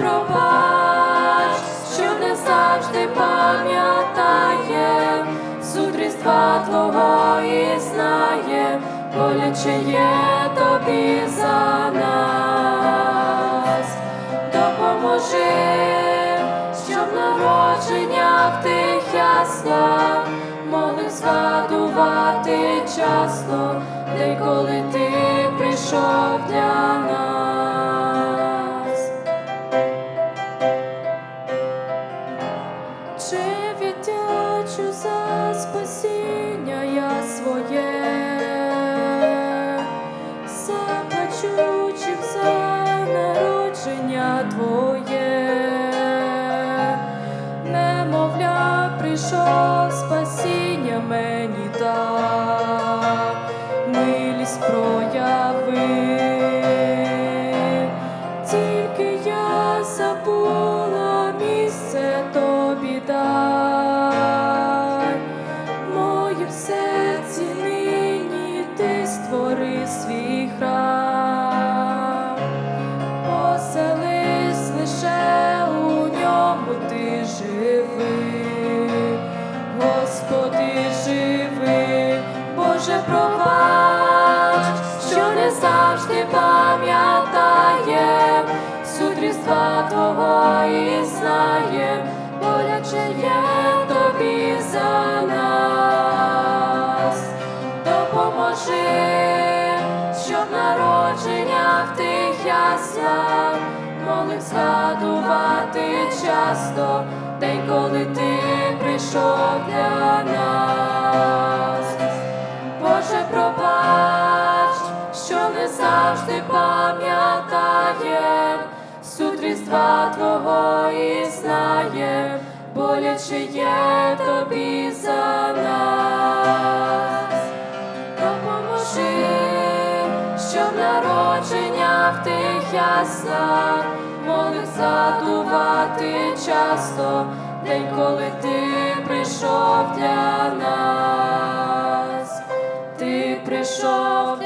пробач, що не завжди пам'ятає, суд Твого і знає, боляче є тобі за нас. Допоможи, щоб народження в тих яслах могли згадувати часто, де коли ти прийшов для Чи віддячу за спасіння є тобі за нас, допоможи, щоб народження в тих яслах могли згадувати часто день, коли ти прийшов для нас. Є тобі за нас. Допоможи, щоб народження в тих яслах могли задувати часто, день, коли ти прийшов для нас, ти прийшов